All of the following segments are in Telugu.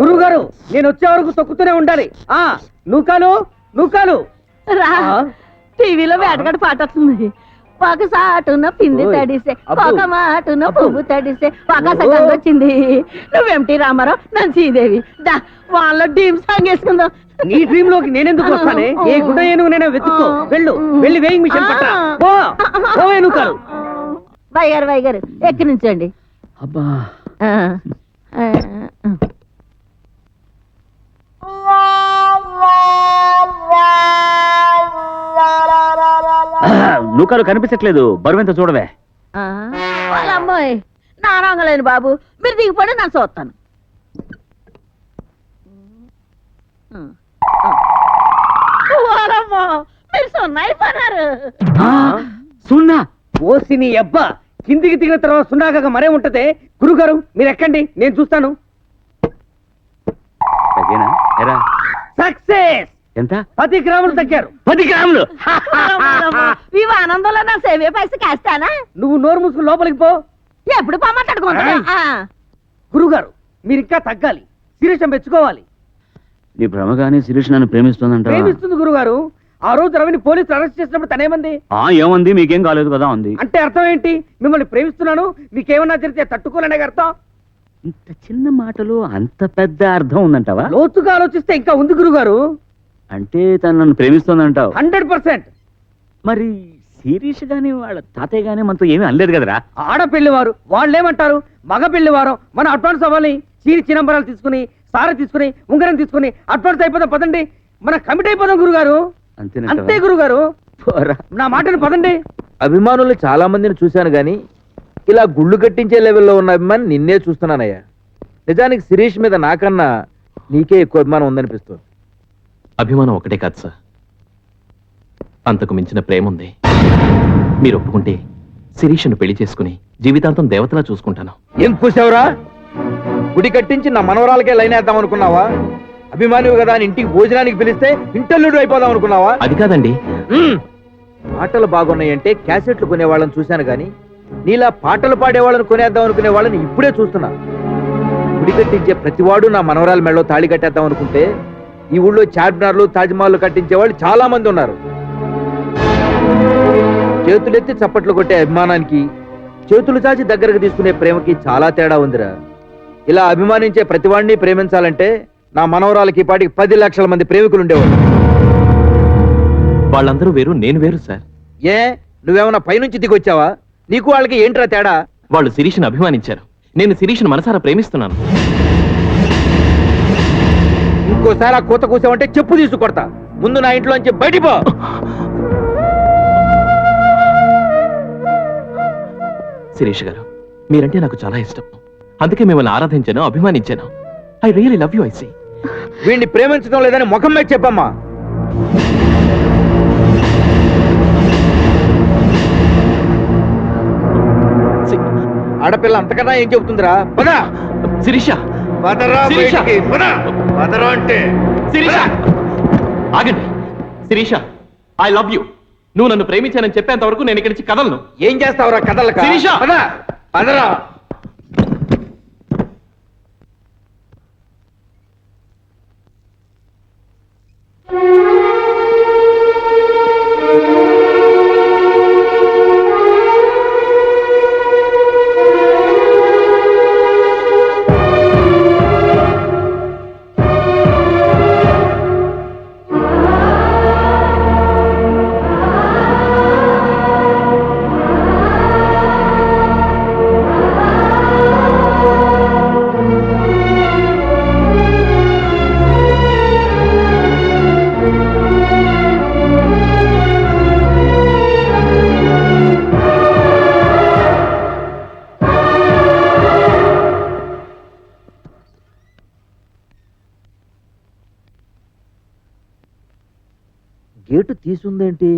గురుగారు నేను వచ్చే వరకు తొక్కుతూనే ఉండాలి. ఆ నూకాలు నూకాలు. రా? టీవీలో వేటగాడు పాట వస్తుంది. ఒక సాటున పిండి తడిసే. ఒక మాటున. పువ్వు తడిసే ఒక ఓ. సగంగా వచ్చింది. నువ్వేమిటి రామారావు? నన్ను శ్రీదేవి దా వాళ్ళ టీమ్ సాంగ్ వేసుకుందాం. నీ డ్రీమ్లోకి నేనెందుకు వస్తానే? ఏ గుడ్డ ఏనుగు నేను వెతుక్కో వెళ్ళు. వెళ్ళి వేయింగ్ మిషన్ పట్టా. పో. వైగారు వైగారు ఎక్కి నుంచండి అబ్బా. ఆ, ఆ, ఆ. నూకాలు కనిపించట్లేదు. బరువెంత చూడవే. ఆ, వాళ్ళ అమ్మాయి. నా రంగలేను బాబు. మీరు దిగిపోయి నేను చూస్తాను. మీరు సున్నా అయిపోయినారు ఆ, సున్నా. ఓసి నీ అబ్బా. కిందికి దిగిన తర్వాత సున్నాగా మరే ఉంటదే? గురుగారు మీరు ఎక్కండి నేను చూస్తాను. తగ్గేనా? ఎరా. సక్సెస్! ఎంత? పది గ్రాములు తగ్గారు. పది గ్రాములు? ఇవి ఆనందంలో నా సేవే పైసలు కాస్తానా? నువ్వు నోరు మూసుకుని లోపలికి పో. ఎప్పుడు పొమ్మంటాడుకుంటా గురుగారు మీరు ఇంకా తగ్గాలి. శిరీషం మెచ్చుకోవాలి. నీ భ్రమగానే శిరీష్ నన్ను ప్రేమిస్తుందంట ప్రేమిస్తుంది గురుగారు. ఆ రోజు రవిని పోలీసులు అరెస్ట్ చేసినప్పుడు తనేమంది? ఆ ఏమంది? మీకేం కాలేదు కదా ఉంది అంటే అర్థం ఏంటి? మిమ్మల్ని ప్రేమిస్తున్నాను మీకేమన్నా జరిగితే తట్టుకోలేనే అర్థం? ఇంత చిన్న మాటలు అంత పెద్ద అర్థం ఉందంటావా? లోతుగా ఆలోచిస్తే ఇంకా ఉంది గురుగారు. అంటే తను నన్ను ప్రేమిస్తోందంటావు. Hundred percent. మరి శిరీష్ గాని వాళ్ళ తాతయ్య గాని మనతో ఏమీ అనలేదు కదరా? ఆడపెళ్ళి వారు వాళ్ళేమంటారు? మగ పెళ్ళి వారు మనం అడ్వాన్స్ అవ్వాలి. చీరి చినంబరాలు తీసుకుని సార తీసుకుని ఉంగరం తీసుకుని అడ్వాన్స్ అయిపోదాం పదండి. మనం కమిట్ అయిపోదాం గురుగారు? అంతే గురుగారు. నా మాటను పదండి. అభిమానులు చాలా మందిని చూశాను గాని ఇలా గుళ్ళు కట్టించే లెవెల్లో ఉన్న అభిమాని నిన్నే చూస్తున్నానయ్యా. నిజానికి శిరీష్ మీద నాకన్నా నీకే ఎక్కువ అభిమానం ఉందనిపిస్తుంది. అభిమానం ఒకటే కాదు సార్. అంతకు మించిన ప్రేమ ఉంది మీరు ఒప్పుకుంటే శిరీషను పెళ్ళి చేసుకుని జీవితాంతం దేవతలా చూసుకుంటాను. ఏం కూసావురా గుడి కట్టించి నా మనవరాలకే లైన్ వేద్దాం అనుకున్నావా అభిమానివి కదా అని ఇంటికి భోజనానికి పిలిస్తే ఇంటల్లుడు అయిపోదాం అనుకున్నావా? అది కాదండి. పాటలు బాగున్నాయంటే క్యాసెట్లు కొనేవాళ్ళని చూశాను గాని నీలా పాటలు పాడేవాళ్ళని కొనేద్దాం అనుకునే వాళ్ళని ఇప్పుడే చూస్తున్నా. గుడి కట్టించే ప్రతివాడు నా మనవరాల మెడలో తాళి కట్టేద్దాం అనుకుంటే ఈ ఊళ్ళో చార్మినార్లు తాజ్మహల్ కట్టించే వాళ్ళు చాలా మంది ఉన్నారు. చేతులెత్తి చప్పట్లు కొట్టే అభిమానానికి చేతులు చాచి దగ్గరకు తీసుకునే ప్రేమకి చాలా తేడా ఉందిరా. ఇలా అభిమానించే ప్రతివాడిని ప్రేమించాలంటే నా మనవరాలకి ఈ పాటికి పది లక్షల మంది ప్రేమికులు ఉండేవాళ్ళు. వాళ్ళందరూ వేరు నేను వేరు సార్. ఏ? నువ్వేమన్నా పైనుంచి దిగొచ్చావా? నీకు వాళ్ళకి ఏంట్రా తేడా? వాళ్ళు శిరీష్ను అభిమానించారు. నేను శిరీష్ను మనసారా ప్రేమిస్తున్నాను. ఇంకోసారి ఆ కూత కూసావంటే చెప్పు తీసు కొడతా. ముందు నా ఇంట్లోంచి బయటికి పో. శిరీష్ గారు మీరంటే నాకు చాలా ఇష్టం. అందుకే మిమ్మల్ని ఆరాధించాను అభిమానించాను. I really love you I see. వీడిని ప్రేమించడం లేదని ముఖం మీద చెప్పమ్మా. ఆడపిల్ల అంతకన్నా ఏం చెబుతుందిరా? పద. శిరీష. పదరా శిరీష! బయటికి, పద. పదరా అంటే. శిరీష. ఆగండి. శిరీష ఐ లవ్ యూ నువ్వు నన్ను ప్రేమించానని చెప్పేంత వరకు నేను ఇక్కడి నుంచి కదలను. ఏం చేస్తావురా కథలక శిరీష! పద. పదరా. గేటు తీసుందేంటి?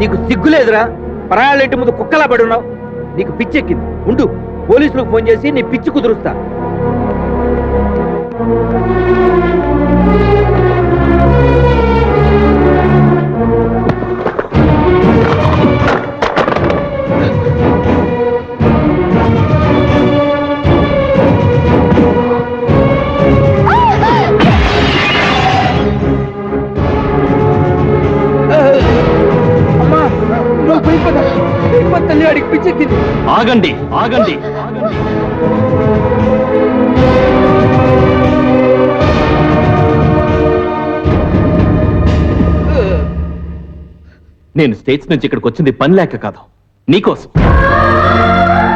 నీకు సిగ్గులేదురా పరాయాల ముందు కుక్కలా పడి ఉన్నావు. నీకు పిచ్చెక్కింది. ఉండు పోలీసులకు ఫోన్ చేసి నీ పిచ్చి కుదురుస్తా. పిచ్చెక్కింది ఆగండి ఆగండి ఆగండి. నేను స్టేట్స్ నుంచి ఇక్కడికి వచ్చింది పని లేక కాదు. నీకోసం.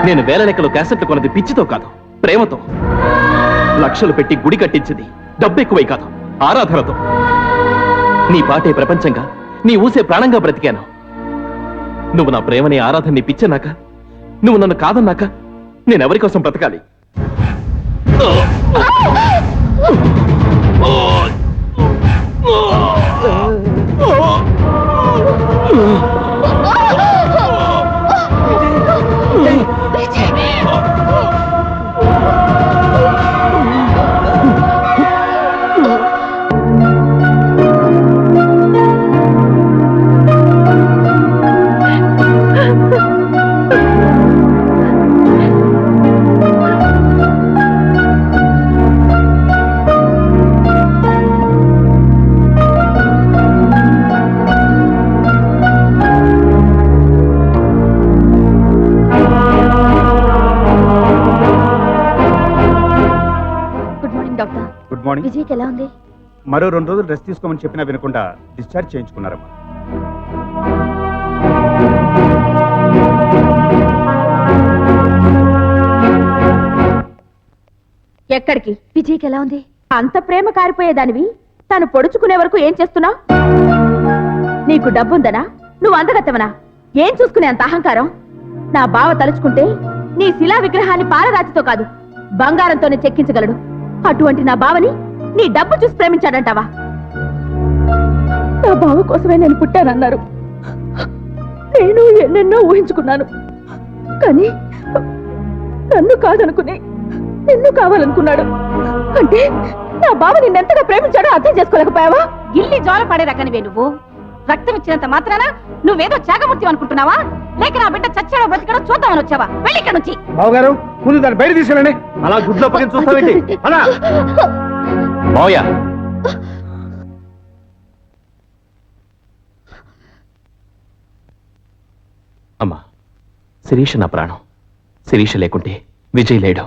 నేను వేల లెక్కలు క్యాసెట్లు కొన్నది పిచ్చితో కాదు ప్రేమతో. లక్షలు పెట్టి గుడి కట్టించింది డబ్బు ఎక్కువై కాదు ఆరాధనతో. నీ పాటే ప్రపంచంగా నీ ఊసే ప్రాణంగా బ్రతికాను. నువ్వు నా ప్రేమని ఆరాధనని పిచ్చన్నాక? నువ్వు నన్ను కాదన్నాక నేనెవరి కోసం బ్రతకాలి? Oh! మార్నింగ్ విజయ్కి ఎలా ఉంది? మరో రెండు రోజులు రెస్ట్ తీసుకోమని చెప్పినా వినకుండా డిశ్చార్జ్ చేయించుకున్నారమ్మా. ఎక్కడికి? విజయ్కి ఎలా ఉంది? అంత ప్రేమ కారిపోయేదానివి? తను పొడుచుకునే వరకు ఏం చేస్తున్నావు? నీకు డబ్బుందనా? నువ్వు అందగత్తవనా? ఏం చూసుకునే అంత అహంకారం? నా బావ తలుచుకుంటే నీ శిలా విగ్రహాన్ని పాలరాతితో కాదు బంగారంతోనే చెక్కించగలడు. అటువంటి నా బావని నీ డబ్బు చూసి ప్రేమించాడంటావా? నా బావ కోసమే నేను పుట్టానన్నారు. నేను ఎన్నెన్నో ఊహించుకున్నాను. కానీ నన్ను కాదనుకుని నిన్ను కావాలనుకున్నాడు. అంటే నా బావ నిన్నెంతగా ప్రేమించాడో అర్థం చేసుకోలేకపోయావా? గిల్లి జోల పడే రకనివే నువ్వు. రక్తం ఇచ్చినంత మాత్రాన నువ్వేదో త్యాగమూర్తి అనుకుంటున్నావా? లేక నా బిడ్డ చచ్చాడో బతికడో చూద్దామని వచ్చావా? వెళ్ళి ఇక్కడ నుంచి. బావగారు ముందు దాన్ని బయట తీసుకెళ్ళండి అలా గుడ్లో పక్కన చూస్తావేంటి? అలా మావయ్య అమ్మా శిరీష నా ప్రాణం. శిరీష లేకుంటే విజయ్ లేడు.